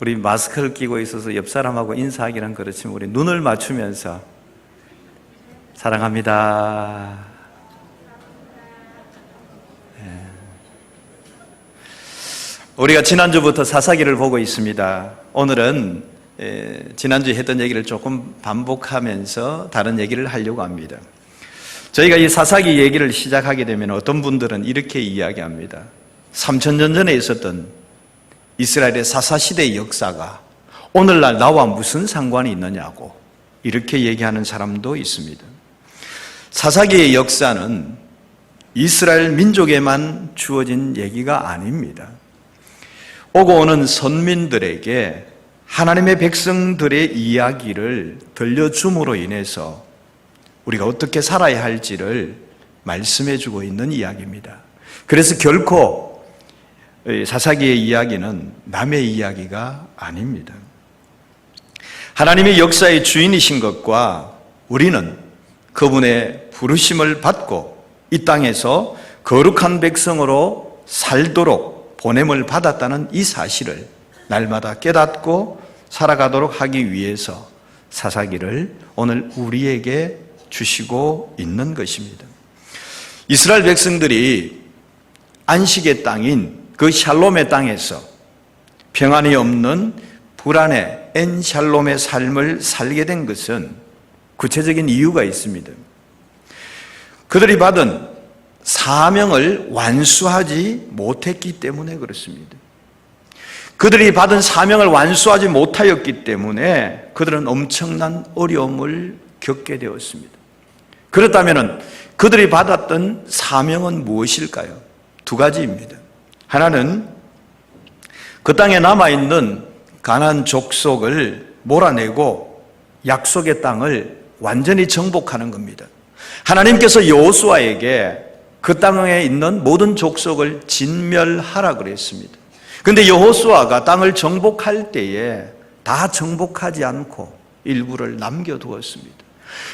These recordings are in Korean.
우리 마스크를 끼고 있어서 옆 사람하고 인사하기는 그렇지만 우리 눈을 맞추면서 사랑합니다. 예. 우리가 지난주부터 사사기를 보고 있습니다. 오늘은 예, 지난주에 했던 얘기를 조금 반복하면서 다른 얘기를 하려고 합니다. 저희가 이 사사기 얘기를 시작하게 되면 어떤 분들은 이렇게 이야기합니다. 3천년 전에 있었던 이스라엘의 사사시대의 역사가 오늘날 나와 무슨 상관이 있느냐고 이렇게 얘기하는 사람도 있습니다. 사사기의 역사는 이스라엘 민족에만 주어진 얘기가 아닙니다. 오고 오는 선민들에게 하나님의 백성들의 이야기를 들려줌으로 인해서 우리가 어떻게 살아야 할지를 말씀해 주고 있는 이야기입니다. 그래서 결코 사사기의 이야기는 남의 이야기가 아닙니다. 하나님의 역사의 주인이신 것과 우리는 그분의 부르심을 받고 이 땅에서 거룩한 백성으로 살도록 보냄을 받았다는 이 사실을 날마다 깨닫고 살아가도록 하기 위해서 사사기를 오늘 우리에게 주시고 있는 것입니다. 이스라엘 백성들이 안식의 땅인 그 샬롬의 땅에서 평안이 없는 불안의 엔샬롬의 삶을 살게 된 것은 구체적인 이유가 있습니다. 그들이 받은 사명을 완수하지 못했기 때문에 그렇습니다. 그들이 받은 사명을 완수하지 못하였기 때문에 그들은 엄청난 어려움을 겪게 되었습니다. 그렇다면 그들이 받았던 사명은 무엇일까요? 두 가지입니다. 하나는 그 땅에 남아 있는 가난 족속을 몰아내고 약속의 땅을 완전히 정복하는 겁니다. 하나님께서 여호수아에게 그 땅에 있는 모든 족속을 진멸하라 그랬습니다. 근데 여호수아가 땅을 정복할 때에 다 정복하지 않고 일부를 남겨두었습니다.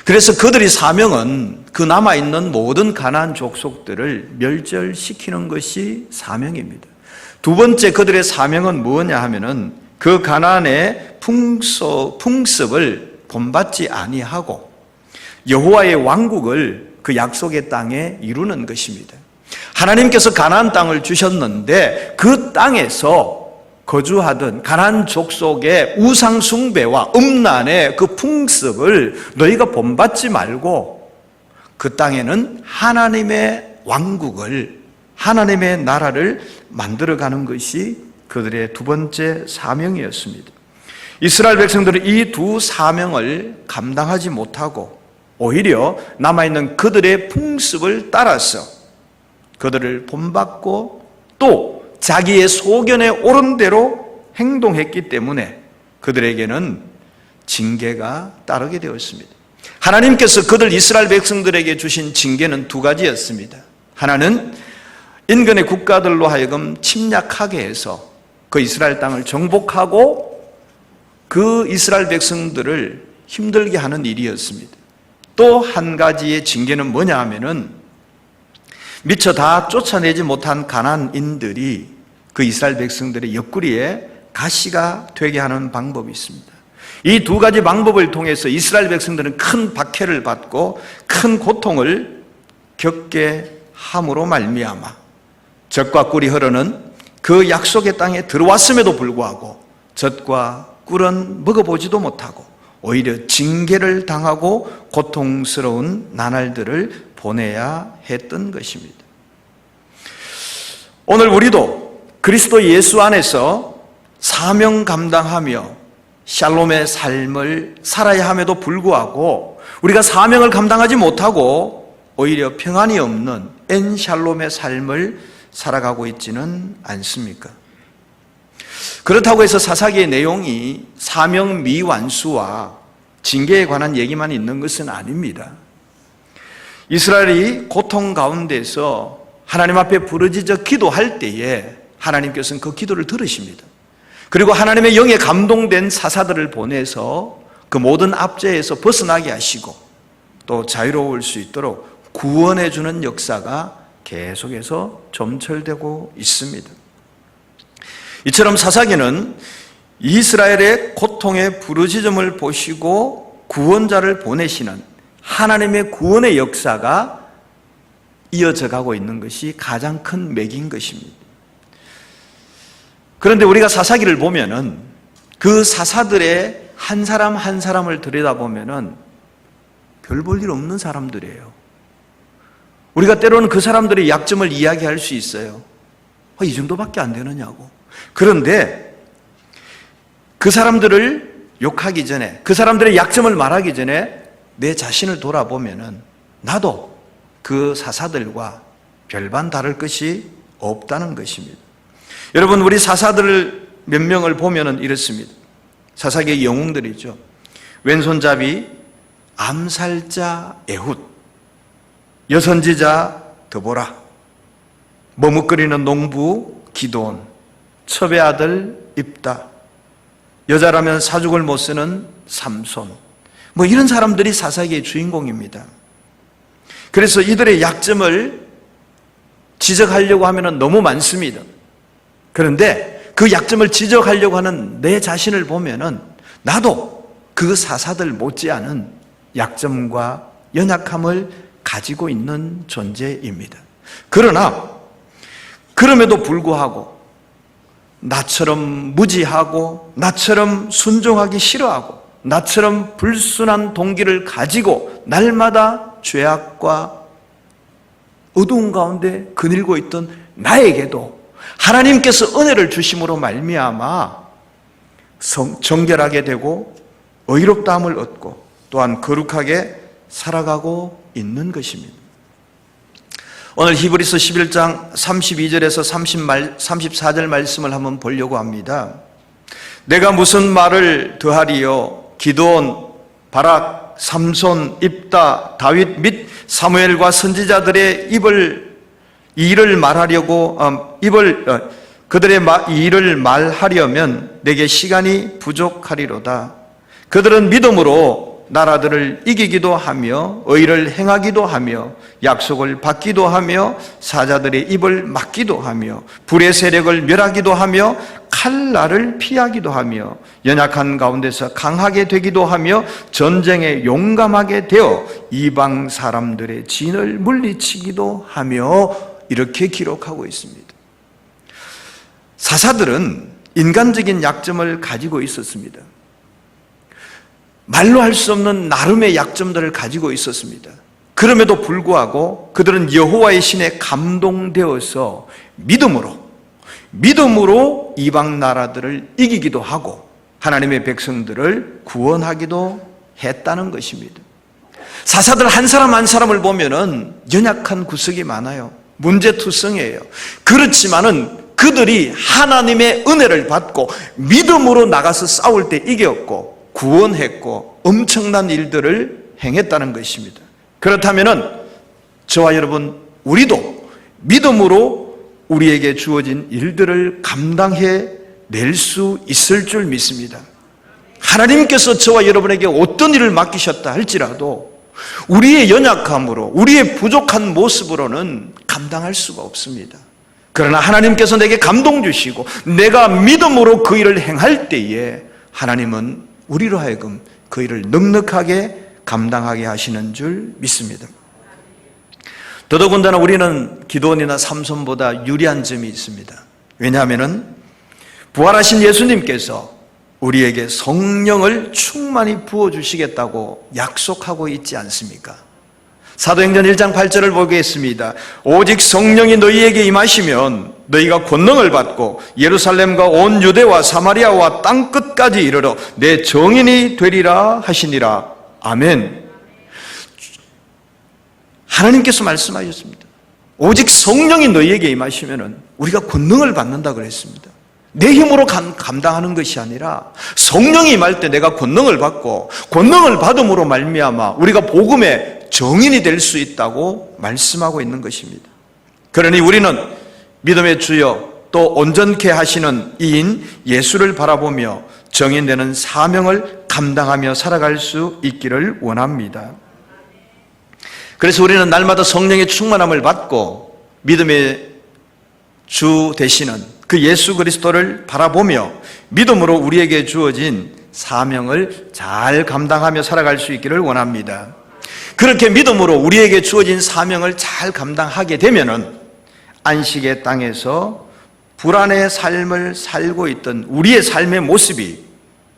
그래서 그들의 사명은 그 남아있는 모든 가난 족속들을 멸절시키는 것이 사명입니다. 두 번째 그들의 사명은 무엇냐 하면은 그 가난의 풍습, 풍습을 본받지 아니하고 여호와의 왕국을 그 약속의 땅에 이루는 것입니다. 하나님께서 가나안 땅을 주셨는데 그 땅에서 거주하던 가난 족속의 우상 숭배와 음란의 그 풍습을 너희가 본받지 말고 그 땅에는 하나님의 왕국을 하나님의 나라를 만들어 가는 것이 그들의 두 번째 사명이었습니다. 이스라엘 백성들은 이 두 사명을 감당하지 못하고 오히려 남아있는 그들의 풍습을 따라서 그들을 본받고 또 자기의 소견에 옳은 대로 행동했기 때문에 그들에게는 징계가 따르게 되었습니다. 하나님께서 그들 이스라엘 백성들에게 주신 징계는 두 가지였습니다. 하나는 인근의 국가들로 하여금 침략하게 해서 그 이스라엘 땅을 정복하고 그 이스라엘 백성들을 힘들게 하는 일이었습니다. 또 한 가지의 징계는 뭐냐 하면은 미처 다 쫓아내지 못한 가난인들이 그 이스라엘 백성들의 옆구리에 가시가 되게 하는 방법이 있습니다. 이 두 가지 방법을 통해서 이스라엘 백성들은 큰 박해를 받고 큰 고통을 겪게 함으로 말미암아 젖과 꿀이 흐르는 그 약속의 땅에 들어왔음에도 불구하고 젖과 꿀은 먹어보지도 못하고 오히려 징계를 당하고 고통스러운 나날들을 보내야 했던 것입니다. 오늘 우리도 그리스도 예수 안에서 사명 감당하며 샬롬의 삶을 살아야 함에도 불구하고 우리가 사명을 감당하지 못하고 오히려 평안이 없는 엔 샬롬의 삶을 살아가고 있지는 않습니까? 그렇다고 해서 사사기의 내용이 사명 미완수와 징계에 관한 얘기만 있는 것은 아닙니다. 이스라엘이 고통 가운데서 하나님 앞에 부르짖어 기도할 때에 하나님께서는 그 기도를 들으십니다. 그리고 하나님의 영에 감동된 사사들을 보내서 그 모든 압제에서 벗어나게 하시고 또 자유로울 수 있도록 구원해 주는 역사가 계속해서 점철되고 있습니다. 이처럼 사사기는 이스라엘의 고통의 부르짖음을 보시고 구원자를 보내시는 하나님의 구원의 역사가 이어져 가고 있는 것이 가장 큰 맥인 것입니다. 그런데 우리가 사사기를 보면은 그 사사들의 한 사람 한 사람을 들여다보면은 별 볼 일 없는 사람들이에요. 우리가 때로는 그 사람들의 약점을 이야기할 수 있어요. 아, 이 정도밖에 안 되느냐고. 그런데 그 사람들을 욕하기 전에, 그 사람들의 약점을 말하기 전에 내 자신을 돌아보면은 나도 그 사사들과 별반 다를 것이 없다는 것입니다. 여러분, 우리 사사들 몇 명을 보면은 이렇습니다. 사사계의 영웅들이죠. 왼손잡이 암살자 에훗, 여선지자 드보라, 머뭇거리는 농부 기도온, 첩의 아들 입다, 여자라면 사죽을 못 쓰는 삼손, 뭐 이런 사람들이 사사기의 주인공입니다. 그래서 이들의 약점을 지적하려고 하면 너무 많습니다. 그런데 그 약점을 지적하려고 하는 내 자신을 보면은 나도 그 사사들 못지않은 약점과 연약함을 가지고 있는 존재입니다. 그러나 그럼에도 불구하고 나처럼 무지하고 나처럼 순종하기 싫어하고 나처럼 불순한 동기를 가지고 날마다 죄악과 어두운 가운데 거닐고 있던 나에게도 하나님께서 은혜를 주심으로 말미암아 성- 정결하게 되고 의롭다함을 얻고 또한 거룩하게 살아가고 있는 것입니다. 오늘 히브리서 11장 32절에서 30말, 34절 말씀을 한번 보려고 합니다. 내가 무슨 말을 더하리요? 기도원, 바락, 삼손, 입다, 다윗 및 사무엘과 선지자들의 입을 이 일을 말하려고 어, 입을 어, 그들의 일을 말하려면 내게 시간이 부족하리로다. 그들은 믿음으로 나라들을 이기기도 하며 의를 행하기도 하며 약속을 받기도 하며 사자들의 입을 막기도 하며 불의 세력을 멸하기도 하며 칼날을 피하기도 하며 연약한 가운데서 강하게 되기도 하며 전쟁에 용감하게 되어 이방 사람들의 진을 물리치기도 하며 이렇게 기록하고 있습니다. 사사들은 인간적인 약점을 가지고 있었습니다. 말로 할 수 없는 나름의 약점들을 가지고 있었습니다. 그럼에도 불구하고 그들은 여호와의 신에 감동되어서 믿음으로 믿음으로 이방 나라들을 이기기도 하고 하나님의 백성들을 구원하기도 했다는 것입니다. 사사들 한 사람 한 사람을 보면은 연약한 구석이 많아요. 문제투성이에요. 그렇지만은 그들이 하나님의 은혜를 받고 믿음으로 나가서 싸울 때 이겼고 구원했고 엄청난 일들을 행했다는 것입니다. 그렇다면은 저와 여러분 우리도 믿음으로 우리에게 주어진 일들을 감당해 낼 수 있을 줄 믿습니다. 하나님께서 저와 여러분에게 어떤 일을 맡기셨다 할지라도 우리의 연약함으로 우리의 부족한 모습으로는 감당할 수가 없습니다. 그러나 하나님께서 내게 감동 주시고 내가 믿음으로 그 일을 행할 때에 하나님은 우리로 하여금 그 일을 넉넉하게 감당하게 하시는 줄 믿습니다. 더더군다나 우리는 기도원이나 삼손보다 유리한 점이 있습니다. 왜냐하면은 부활하신 예수님께서 우리에게 성령을 충만히 부어주시겠다고 약속하고 있지 않습니까? 사도행전 1장 8절을 보겠습니다. 오직 성령이 너희에게 임하시면 너희가 권능을 받고 예루살렘과 온 유대와 사마리아와 땅 끝까지 이르러 내 정인이 되리라 하시니라. 아멘. 하나님께서 말씀하셨습니다. 오직 성령이 너희에게 임하시면 우리가 권능을 받는다 그랬습니다. 내 힘으로 감, 감당하는 것이 아니라 성령이 임할 때 내가 권능을 받고 권능을 받음으로 말미암아 우리가 복음의 정인이 될 수 있다고 말씀하고 있는 것입니다. 그러니 우리는 믿음의 주여 또 온전케 하시는 이인 예수를 바라보며 정인되는 사명을 감당하며 살아갈 수 있기를 원합니다. 그래서 우리는 날마다 성령의 충만함을 받고 믿음의 주 되시는 그 예수 그리스도를 바라보며 믿음으로 우리에게 주어진 사명을 잘 감당하며 살아갈 수 있기를 원합니다. 그렇게 믿음으로 우리에게 주어진 사명을 잘 감당하게 되면은 안식의 땅에서 불안의 삶을 살고 있던 우리의 삶의 모습이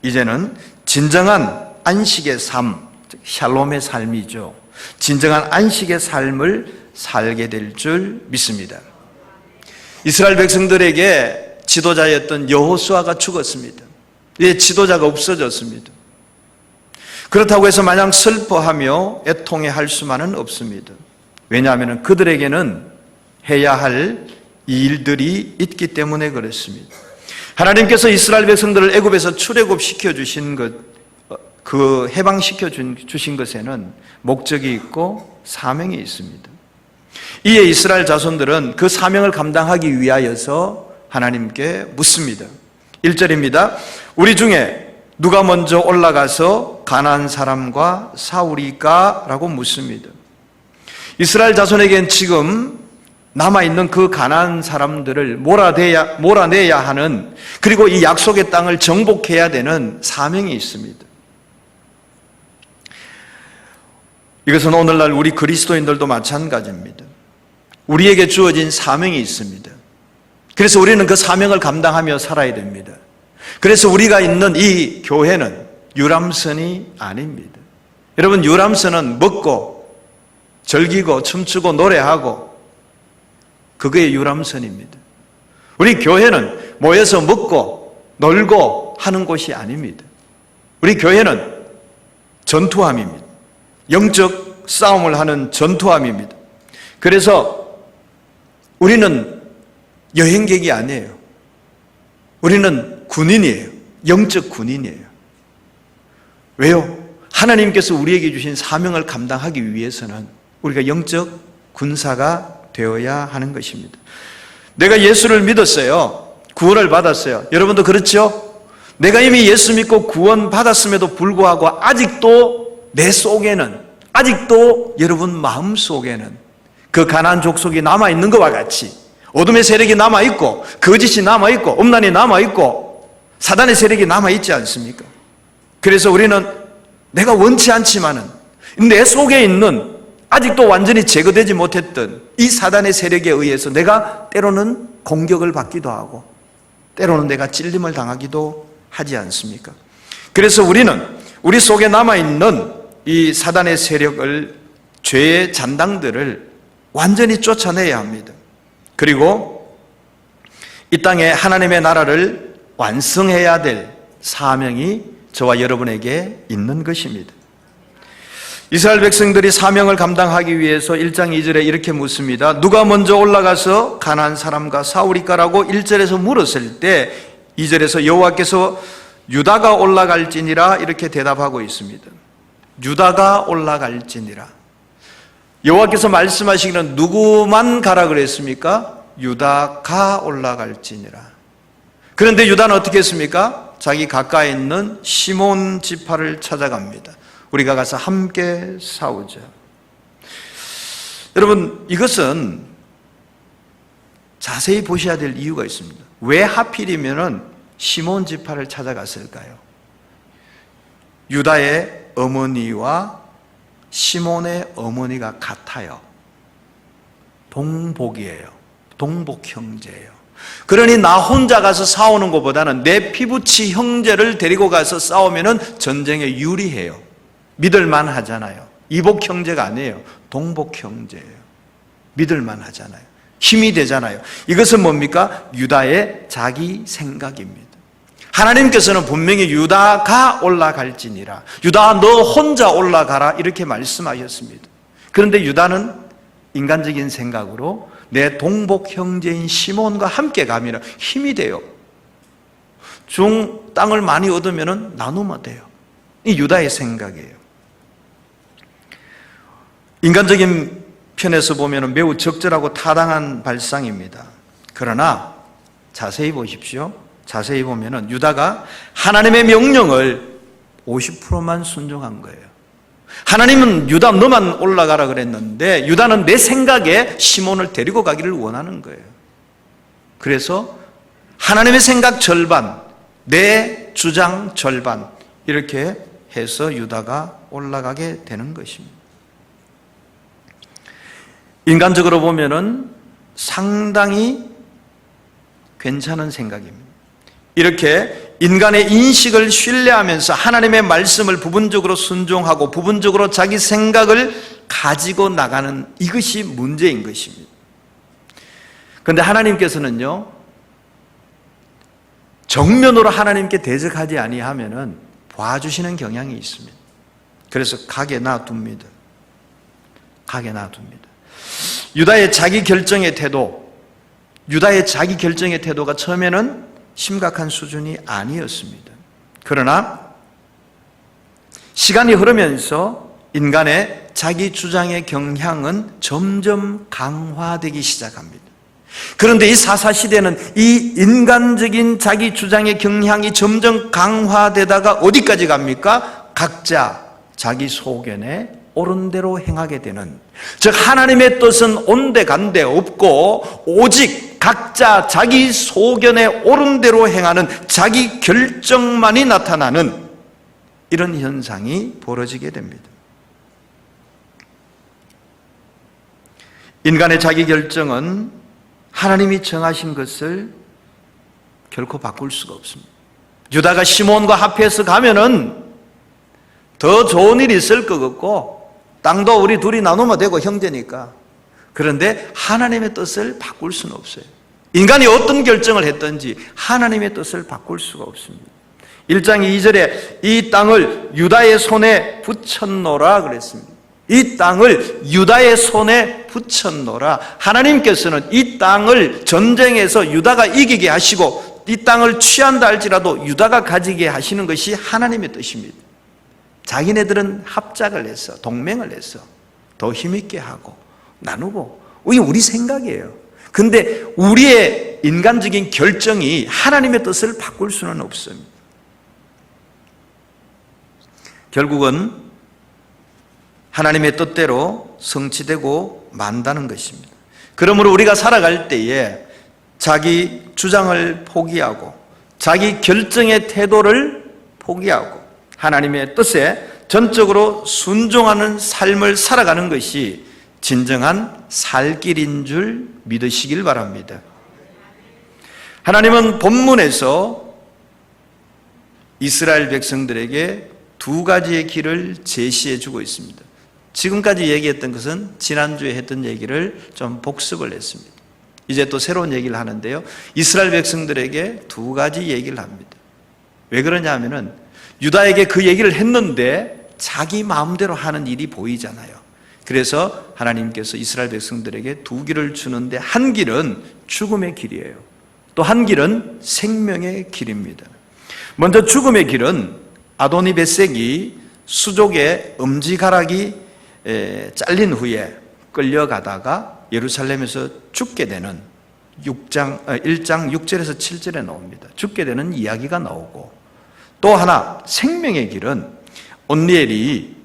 이제는 진정한 안식의 삶, 즉 샬롬의 삶이죠. 진정한 안식의 삶을 살게 될 줄 믿습니다. 이스라엘 백성들에게 지도자였던 여호수아가 죽었습니다. 이제 지도자가 없어졌습니다. 그렇다고 해서 마냥 슬퍼하며 애통해 할 수만은 없습니다. 왜냐하면 그들에게는 해야 할 일들이 있기 때문에 그렇습니다. 하나님께서 이스라엘 백성들을 애굽에서 출애굽 시켜 주신 것, 어, 그 해방시켜 주신 것에는 목적이 있고 사명이 있습니다. 이에 이스라엘 자손들은 그 사명을 감당하기 위하여서 하나님께 묻습니다. 1절입니다. 우리 중에 누가 먼저 올라가서 가난 사람과 싸우리까? 라고 묻습니다. 이스라엘 자손에겐 지금 남아있는 그 가난 사람들을 몰아내야, 몰아내야 하는 그리고 이 약속의 땅을 정복해야 되는 사명이 있습니다. 이것은 오늘날 우리 그리스도인들도 마찬가지입니다. 우리에게 주어진 사명이 있습니다. 그래서 우리는 그 사명을 감당하며 살아야 됩니다. 그래서 우리가 있는 이 교회는 유람선이 아닙니다. 여러분, 유람선은 먹고, 즐기고, 춤추고, 노래하고, 그게 유람선입니다. 우리 교회는 모여서 먹고, 놀고 하는 곳이 아닙니다. 우리 교회는 전투함입니다. 영적 싸움을 하는 전투함입니다. 그래서 우리는 여행객이 아니에요. 우리는 군인이에요. 영적 군인이에요. 왜요? 하나님께서 우리에게 주신 사명을 감당하기 위해서는 우리가 영적 군사가 되어야 하는 것입니다. 내가 예수를 믿었어요. 구원을 받았어요. 여러분도 그렇죠? 내가 이미 예수 믿고 구원 받았음에도 불구하고 아직도 내 속에는 아직도 여러분 마음 속에는 그 가난 족속이 남아 있는 것과 같이 어둠의 세력이 남아 있고 거짓이 남아 있고 음란이 남아 있고 사단의 세력이 남아 있지 않습니까? 그래서 우리는 내가 원치 않지만은 내 속에 있는 아직도 완전히 제거되지 못했던 이 사단의 세력에 의해서 내가 때로는 공격을 받기도 하고 때로는 내가 찔림을 당하기도 하지 않습니까? 그래서 우리는 우리 속에 남아 있는 이 사단의 세력을 죄의 잔당들을 완전히 쫓아내야 합니다. 그리고 이 땅에 하나님의 나라를 완성해야 될 사명이 저와 여러분에게 있는 것입니다. 이스라엘 백성들이 사명을 감당하기 위해서 1장 2절에 이렇게 묻습니다. 누가 먼저 올라가서 가난 사람과 싸우리까라고 1절에서 물었을 때 2절에서 여호와께서 유다가 올라갈지니라 이렇게 대답하고 있습니다. 유다가 올라갈지니라. 여호와께서 말씀하시기는 누구만 가라 그랬습니까? 유다가 올라갈지니라. 그런데 유다는 어떻게 했습니까? 자기 가까이 있는 시몬 지파를 찾아갑니다. 우리가 가서 함께 싸우자. 여러분, 이것은 자세히 보셔야 될 이유가 있습니다. 왜 하필이면은 시몬 지파를 찾아갔을까요? 유다의 어머니와 시몬의 어머니가 같아요. 동복이에요. 동복 형제예요. 그러니 나 혼자 가서 싸우는 것보다는 내 피부치 형제를 데리고 가서 싸우면은 전쟁에 유리해요. 믿을만 하잖아요. 이복 형제가 아니에요. 동복 형제예요. 믿을만 하잖아요. 힘이 되잖아요. 이것은 뭡니까? 유다의 자기 생각입니다. 하나님께서는 분명히 유다가 올라갈지니라. 유다 너 혼자 올라가라 이렇게 말씀하셨습니다. 그런데 유다는 인간적인 생각으로 내 동복 형제인 시몬과 함께 가면 힘이 돼요. 중 땅을 많이 얻으면 나누면 돼요. 이 유다의 생각이에요. 인간적인 편에서 보면 매우 적절하고 타당한 발상입니다. 그러나 자세히 보십시오. 자세히 보면은 유다가 하나님의 명령을 50%만 순종한 거예요. 하나님은 유다 너만 올라가라 그랬는데 유다는 내 생각에 시몬을 데리고 가기를 원하는 거예요. 그래서 하나님의 생각 절반, 내 주장 절반, 이렇게 해서 유다가 올라가게 되는 것입니다. 인간적으로 보면은 상당히 괜찮은 생각입니다. 이렇게 인간의 인식을 신뢰하면서 하나님의 말씀을 부분적으로 순종하고 부분적으로 자기 생각을 가지고 나가는 이것이 문제인 것입니다. 그런데 하나님께서는요, 정면으로 하나님께 대적하지 아니하면은 봐주시는 경향이 있습니다. 그래서 가게 놔둡니다. 가게 놔둡니다. 유다의 자기 결정의 태도, 유다의 자기 결정의 태도가 처음에는 심각한 수준이 아니었습니다. 그러나 시간이 흐르면서 인간의 자기 주장의 경향은 점점 강화되기 시작합니다. 그런데 이 사사 시대는 이 인간적인 자기 주장의 경향이 점점 강화되다가 어디까지 갑니까? 각자 자기 소견에 옳은 대로 행하게 되는 즉 하나님의 뜻은 온데 간데 없고 오직 각자 자기 소견에 옳은 대로 행하는 자기 결정만이 나타나는 이런 현상이 벌어지게 됩니다. 인간의 자기 결정은 하나님이 정하신 것을 결코 바꿀 수가 없습니다. 유다가 시몬과 합해서 가면은 더 좋은 일이 있을 것 같고 땅도 우리 둘이 나누면 되고 형제니까 그런데 하나님의 뜻을 바꿀 수는 없어요. 인간이 어떤 결정을 했든지 하나님의 뜻을 바꿀 수가 없습니다. 1장 2절에 이 땅을 유다의 손에 붙였노라 그랬습니다. 이 땅을 유다의 손에 붙였노라. 하나님께서는 이 땅을 전쟁에서 유다가 이기게 하시고 이 땅을 취한다 할지라도 유다가 가지게 하시는 것이 하나님의 뜻입니다. 자기네들은 합작을 해서 동맹을 해서 더 힘있게 하고 나누고 이게 우리 생각이에요. 근데 우리의 인간적인 결정이 하나님의 뜻을 바꿀 수는 없습니다. 결국은 하나님의 뜻대로 성취되고 만다는 것입니다. 그러므로 우리가 살아갈 때에 자기 주장을 포기하고 자기 결정의 태도를 포기하고 하나님의 뜻에 전적으로 순종하는 삶을 살아가는 것이 진정한 살 길인 줄 믿으시길 바랍니다. 하나님은 본문에서 이스라엘 백성들에게 두 가지의 길을 제시해 주고 있습니다. 지금까지 얘기했던 것은 지난주에 했던 얘기를 좀 복습을 했습니다. 이제 또 새로운 얘기를 하는데요. 이스라엘 백성들에게 두 가지 얘기를 합니다. 왜 그러냐 하면은 유다에게 그 얘기를 했는데 자기 마음대로 하는 일이 보이잖아요. 그래서 하나님께서 이스라엘 백성들에게 두 길을 주는데 한 길은 죽음의 길이에요. 또 한 길은 생명의 길입니다. 먼저 죽음의 길은 아도니 베색이 수족의 엄지가락이 잘린 후에 끌려가다가 예루살렘에서 죽게 되는 6장, 1장 6절에서 7절에 나옵니다. 죽게 되는 이야기가 나오고 또 하나 생명의 길은 온니엘이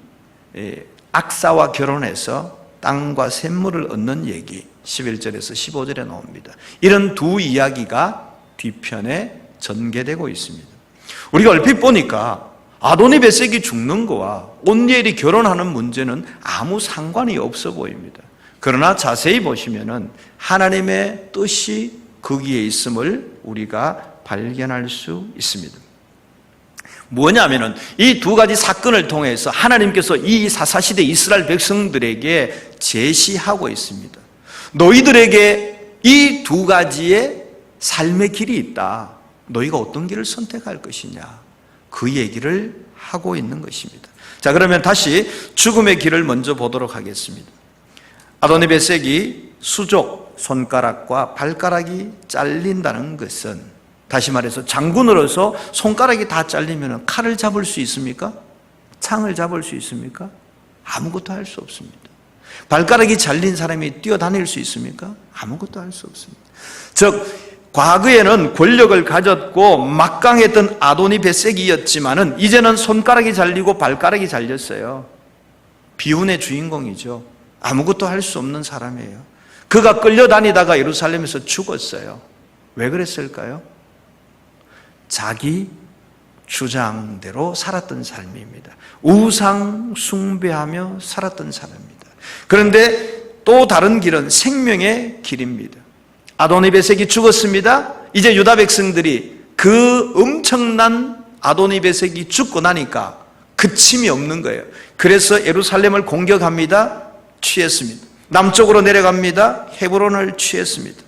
악사와 결혼해서 땅과 샘물을 얻는 얘기 11절에서 15절에 나옵니다. 이런 두 이야기가 뒤편에 전개되고 있습니다. 우리가 얼핏 보니까 아도니 베색이 죽는 거와 온니엘이 결혼하는 문제는 아무 상관이 없어 보입니다. 그러나 자세히 보시면은 하나님의 뜻이 거기에 있음을 우리가 발견할 수 있습니다. 뭐냐면은 이 두 가지 사건을 통해서 하나님께서 이 사사시대 이스라엘 백성들에게 제시하고 있습니다. 너희들에게 이 두 가지의 삶의 길이 있다. 너희가 어떤 길을 선택할 것이냐. 그 얘기를 하고 있는 것입니다. 자, 그러면 다시 죽음의 길을 먼저 보도록 하겠습니다. 아도니 베색이 수족, 손가락과 발가락이 잘린다는 것은 다시 말해서 장군으로서 손가락이 다 잘리면 칼을 잡을 수 있습니까? 창을 잡을 수 있습니까? 아무것도 할 수 없습니다. 발가락이 잘린 사람이 뛰어다닐 수 있습니까? 아무것도 할 수 없습니다. 즉, 과거에는 권력을 가졌고 막강했던 아도니 베색이었지만은 이제는 손가락이 잘리고 발가락이 잘렸어요. 비운의 주인공이죠. 아무것도 할 수 없는 사람이에요. 그가 끌려다니다가 예루살렘에서 죽었어요. 왜 그랬을까요? 자기 주장대로 살았던 삶입니다. 우상 숭배하며 살았던 사람입니다. 그런데 또 다른 길은 생명의 길입니다. 아도니베색이 죽었습니다. 이제 유다 백성들이 그 엄청난 아도니베색이 죽고 나니까 그침이 없는 거예요. 그래서 예루살렘을 공격합니다. 취했습니다. 남쪽으로 내려갑니다. 헤브론을 취했습니다.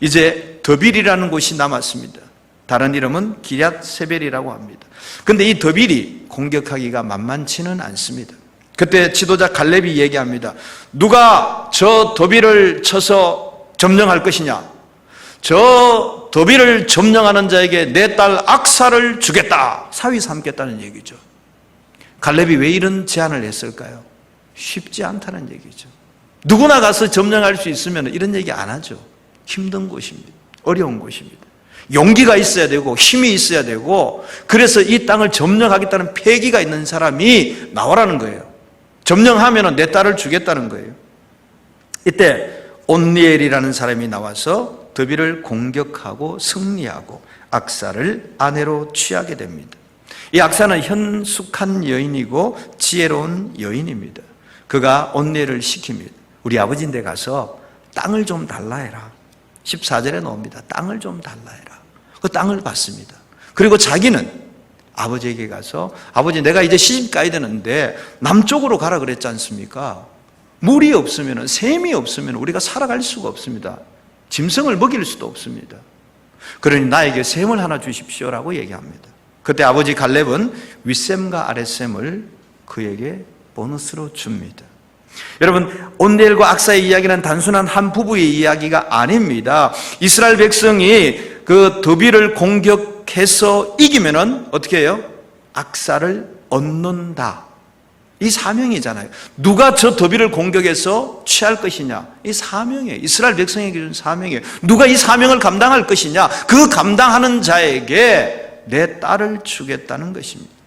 이제 더빌이라는 곳이 남았습니다. 다른 이름은 기얏 세벨이라고 합니다. 근데 이 더빌이 공격하기가 만만치는 않습니다. 그때 지도자 갈렙이 얘기합니다. 누가 저 더빌을 쳐서 점령할 것이냐? 저 더빌을 점령하는 자에게 내 딸 악사를 주겠다. 사위 삼겠다는 얘기죠. 갈렙이 왜 이런 제안을 했을까요? 쉽지 않다는 얘기죠. 누구나 가서 점령할 수 있으면 이런 얘기 안 하죠. 힘든 곳입니다. 어려운 곳입니다. 용기가 있어야 되고 힘이 있어야 되고 그래서 이 땅을 점령하겠다는 패기가 있는 사람이 나오라는 거예요. 점령하면 내 딸을 주겠다는 거예요. 이때 온니엘이라는 사람이 나와서 더비를 공격하고 승리하고 악사를 아내로 취하게 됩니다. 이 악사는 현숙한 여인이고 지혜로운 여인입니다. 그가 온니엘을 시킵니다. 우리 아버지인 데 가서 땅을 좀 달라 해라. 14절에 나옵니다. 땅을 좀 달라 해라. 그 땅을 받습니다. 그리고 자기는 아버지에게 가서 아버지 내가 이제 시집 가야 되는데 남쪽으로 가라 그랬지 않습니까? 물이 없으면 샘이 없으면 우리가 살아갈 수가 없습니다. 짐승을 먹일 수도 없습니다. 그러니 나에게 샘을 하나 주십시오라고 얘기합니다. 그때 아버지 갈렙은 윗샘과 아랫샘을 그에게 보너스로 줍니다. 여러분 온델과 악사의 이야기는 단순한 한 부부의 이야기가 아닙니다. 이스라엘 백성이 그 더비를 공격해서 이기면은 어떻게 해요? 악사를 얻는다. 이 사명이잖아요. 누가 저 더비를 공격해서 취할 것이냐? 이 사명이에요. 이스라엘 백성에게 준 사명이에요. 누가 이 사명을 감당할 것이냐? 그 감당하는 자에게 내 딸을 주겠다는 것입니다.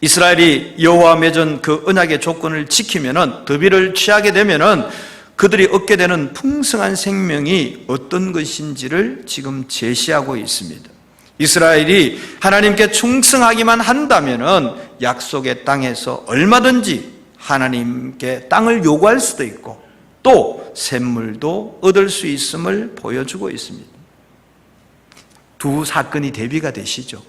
이스라엘이 여호와 맺은 그 언약의 조건을 지키면은 더비를 취하게 되면은 그들이 얻게 되는 풍성한 생명이 어떤 것인지를 지금 제시하고 있습니다. 이스라엘이 하나님께 충성하기만 한다면은 약속의 땅에서 얼마든지 하나님께 땅을 요구할 수도 있고 또 샘물도 얻을 수 있음을 보여주고 있습니다. 두 사건이 대비가 되시죠.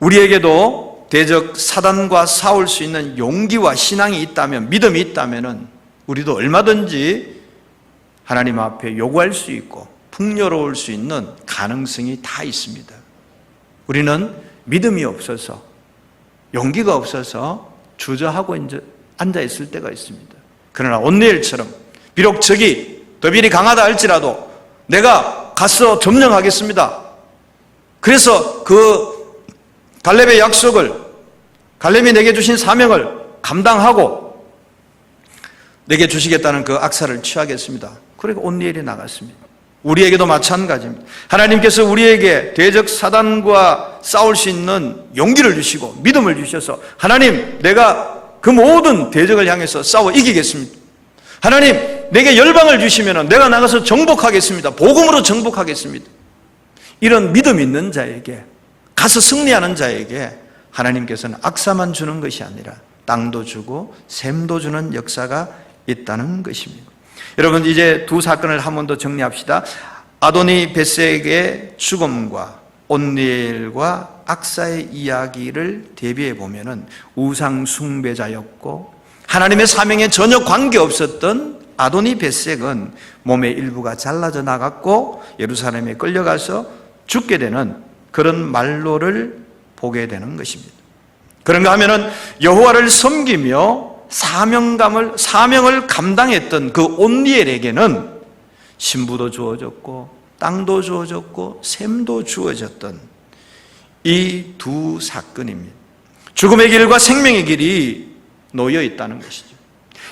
우리에게도 대적 사단과 싸울 수 있는 용기와 신앙이 있다면 믿음이 있다면은 우리도 얼마든지 하나님 앞에 요구할 수 있고 풍요로울 수 있는 가능성이 다 있습니다. 우리는 믿음이 없어서 용기가 없어서 주저하고 앉아 있을 때가 있습니다. 그러나 온네일처럼 비록 적이 더빌이 강하다 할지라도 내가 가서 점령하겠습니다. 그래서 그 갈렙의 약속을 갈렙이 내게 주신 사명을 감당하고 내게 주시겠다는 그 악사를 취하겠습니다. 그리고 온니엘이 나갔습니다. 우리에게도 마찬가지입니다. 하나님께서 우리에게 대적 사단과 싸울 수 있는 용기를 주시고 믿음을 주셔서 하나님 내가 그 모든 대적을 향해서 싸워 이기겠습니다. 하나님 내게 열방을 주시면 내가 나가서 정복하겠습니다. 복음으로 정복하겠습니다. 이런 믿음 있는 자에게 가서 승리하는 자에게 하나님께서는 악사만 주는 것이 아니라 땅도 주고 샘도 주는 역사가 있다는 것입니다. 여러분 이제 두 사건을 한 번 더 정리합시다. 아도니 베색의 죽음과 온니엘과 악사의 이야기를 대비해 보면은 우상 숭배자였고 하나님의 사명에 전혀 관계 없었던 아도니 베색은 몸의 일부가 잘라져 나갔고 예루살렘에 끌려가서 죽게 되는 그런 말로를 보게 되는 것입니다. 그런가 하면은 여호와를 섬기며 사명감을 사명을 감당했던 그 온니엘에게는 신부도 주어졌고 땅도 주어졌고 샘도 주어졌던 이 두 사건입니다. 죽음의 길과 생명의 길이 놓여 있다는 것이죠.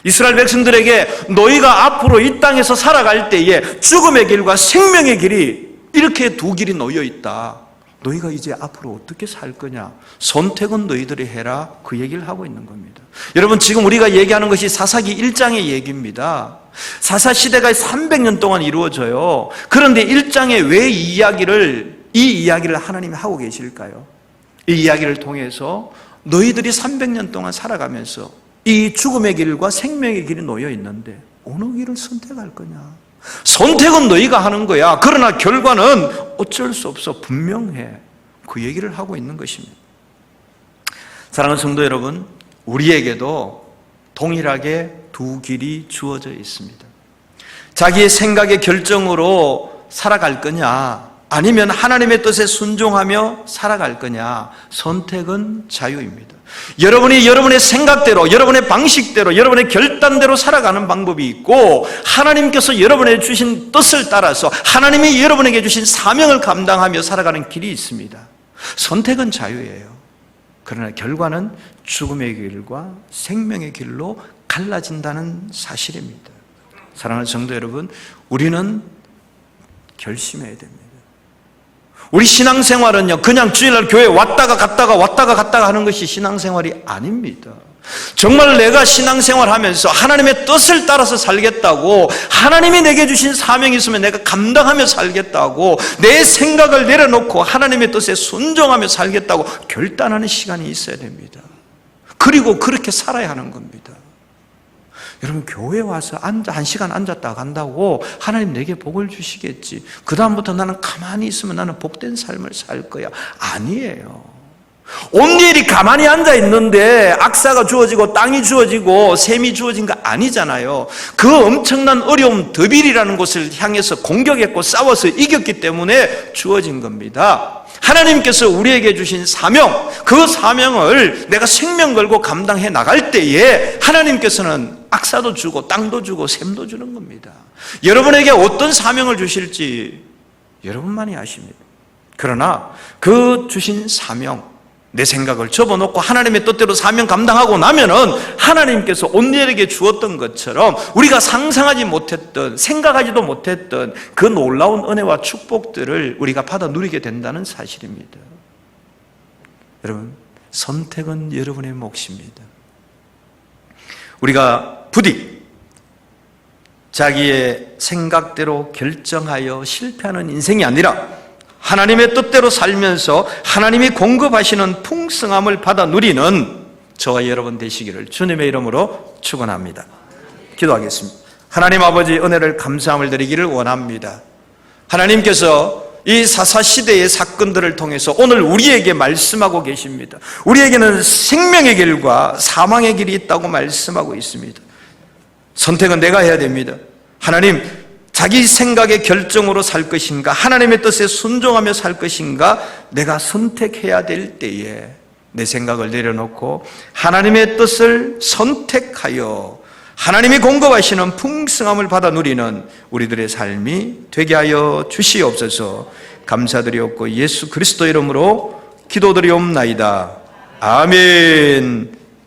이스라엘 백성들에게 너희가 앞으로 이 땅에서 살아갈 때에 죽음의 길과 생명의 길이 이렇게 두 길이 놓여 있다. 너희가 이제 앞으로 어떻게 살 거냐? 선택은 너희들이 해라. 그 얘기를 하고 있는 겁니다. 여러분, 지금 우리가 얘기하는 것이 사사기 1장의 얘기입니다. 사사 시대가 300년 동안 이루어져요. 그런데 1장에 왜 이 이야기를, 이 이야기를 하나님이 하고 계실까요? 이 이야기를 통해서 너희들이 300년 동안 살아가면서 이 죽음의 길과 생명의 길이 놓여 있는데 어느 길을 선택할 거냐? 선택은 너희가 하는 거야. 그러나 결과는 어쩔 수 없어. 분명해. 그 얘기를 하고 있는 것입니다. 사랑하는 성도 여러분, 우리에게도 동일하게 두 길이 주어져 있습니다. 자기의 생각의 결정으로 살아갈 거냐, 아니면 하나님의 뜻에 순종하며 살아갈 거냐, 선택은 자유입니다. 여러분이 여러분의 생각대로, 여러분의 방식대로, 여러분의 결단대로 살아가는 방법이 있고, 하나님께서 여러분에게 주신 뜻을 따라서 하나님이 여러분에게 주신 사명을 감당하며 살아가는 길이 있습니다. 선택은 자유예요. 그러나 결과는 죽음의 길과 생명의 길로 갈라진다는 사실입니다. 사랑하는 성도 여러분, 우리는 결심해야 됩니다. 우리 신앙생활은요, 그냥 주일날 교회 왔다가 갔다가 왔다가 갔다가 하는 것이 신앙생활이 아닙니다. 정말 내가 신앙생활 하면서 하나님의 뜻을 따라서 살겠다고, 하나님이 내게 주신 사명이 있으면 내가 감당하며 살겠다고, 내 생각을 내려놓고 하나님의 뜻에 순종하며 살겠다고 결단하는 시간이 있어야 됩니다. 그리고 그렇게 살아야 하는 겁니다. 여러분 교회 와서 앉아 한 시간 앉았다 간다고 하나님 내게 복을 주시겠지. 그 다음부터 나는 가만히 있으면 나는 복된 삶을 살 거야. 아니에요. 온일이 가만히 앉아 있는데 악사가 주어지고 땅이 주어지고 샘이 주어진 거 아니잖아요. 그 엄청난 어려움 더빌이라는 곳을 향해서 공격했고 싸워서 이겼기 때문에 주어진 겁니다. 하나님께서 우리에게 주신 사명, 그 사명을 내가 생명 걸고 감당해 나갈 때에 하나님께서는 악사도 주고 땅도 주고 샘도 주는 겁니다. 여러분에게 어떤 사명을 주실지 여러분만이 아십니다. 그러나 그 주신 사명, 내 생각을 접어놓고 하나님의 뜻대로 사명 감당하고 나면은 하나님께서 온일에게 주었던 것처럼 우리가 상상하지 못했던 생각하지도 못했던 그 놀라운 은혜와 축복들을 우리가 받아 누리게 된다는 사실입니다. 여러분 선택은 여러분의 몫입니다. 우리가 부디 자기의 생각대로 결정하여 실패하는 인생이 아니라 하나님의 뜻대로 살면서 하나님이 공급하시는 풍성함을 받아 누리는 저와 여러분 되시기를 주님의 이름으로 축원합니다. 기도하겠습니다. 하나님 아버지 은혜를 감사함을 드리기를 원합니다. 하나님께서 이 사사 시대의 사건들을 통해서 오늘 우리에게 말씀하고 계십니다. 우리에게는 생명의 길과 사망의 길이 있다고 말씀하고 있습니다. 선택은 내가 해야 됩니다. 하나님, 자기 생각의 결정으로 살 것인가, 하나님의 뜻에 순종하며 살 것인가, 내가 선택해야 될 때에 내 생각을 내려놓고 하나님의 뜻을 선택하여 하나님이 공급하시는 풍성함을 받아 누리는 우리들의 삶이 되게 하여 주시옵소서 감사드리옵고 예수 그리스도 이름으로 기도드리옵나이다. 아멘.